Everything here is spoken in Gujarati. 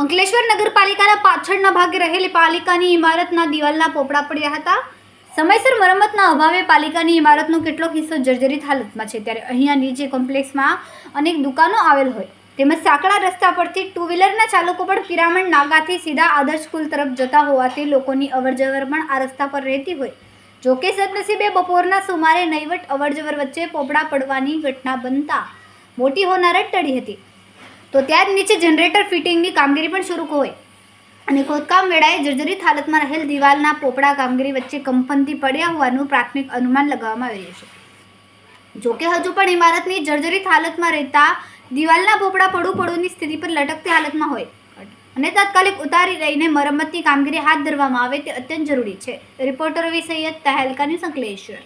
અંકલેશ્વર નગરપાલિકાના પાછળના ભાગે રહેલી પાલિકાની ઇમારતના દિવાલના પોપડા પડ્યા હતા. સમયસર મરમ્મતના અભાવે પાલિકાની ઇમારતનો કેટલોક હિસ્સો જર્જરિત હાલતમાં છે. ત્યારે અહીંયા નીચે કોમ્પ્લેક્સમાં અનેક દુકાનો આવેલ હોય. તેમજ સાંકડા રસ્તા પરથી ટુ વ્હીલરના ચાલકો પણ પિરામણ નાગાથી સીધા આદર્શ સ્કૂલ તરફ જતા હોવાથી લોકોની અવરજવર પણ આ રસ્તા પર રહેતી હોય. જોકે સદનસીબે બપોરના સુમારે નહીવટ અવરજવર વચ્ચે પોપડા પડવાની ઘટના બનતા મોટી હોનારત ટળી હતી. તો ત્યાં જ નીચે જનરેટર ફિટિંગની કામગીરી પણ શરૂ હોય અને ખોદકામ વેળાએ જર્જરિત હાલતમાં રહેલ દિવાલના પોપડા કામગીરી વચ્ચે કંપનથી પડ્યા હોવાનું પ્રાથમિક અનુમાન લગાવવામાં આવ્યું છે. જોકે હજુ પણ ઇમારતની જર્જરિત હાલતમાં રહેતા દિવાલના પોપડા પડું પડુંની સ્થિતિ પર લટકતી હાલતમાં હોય. અને તાત્કાલિક ઉતારી લઈને મરમ્મતની કામગીરી હાથ ધરવામાં આવે તે અત્યંત જરૂરી છે. રિપોર્ટર વિષય સૈયદ તહેલકાની સંકલેશ્વર.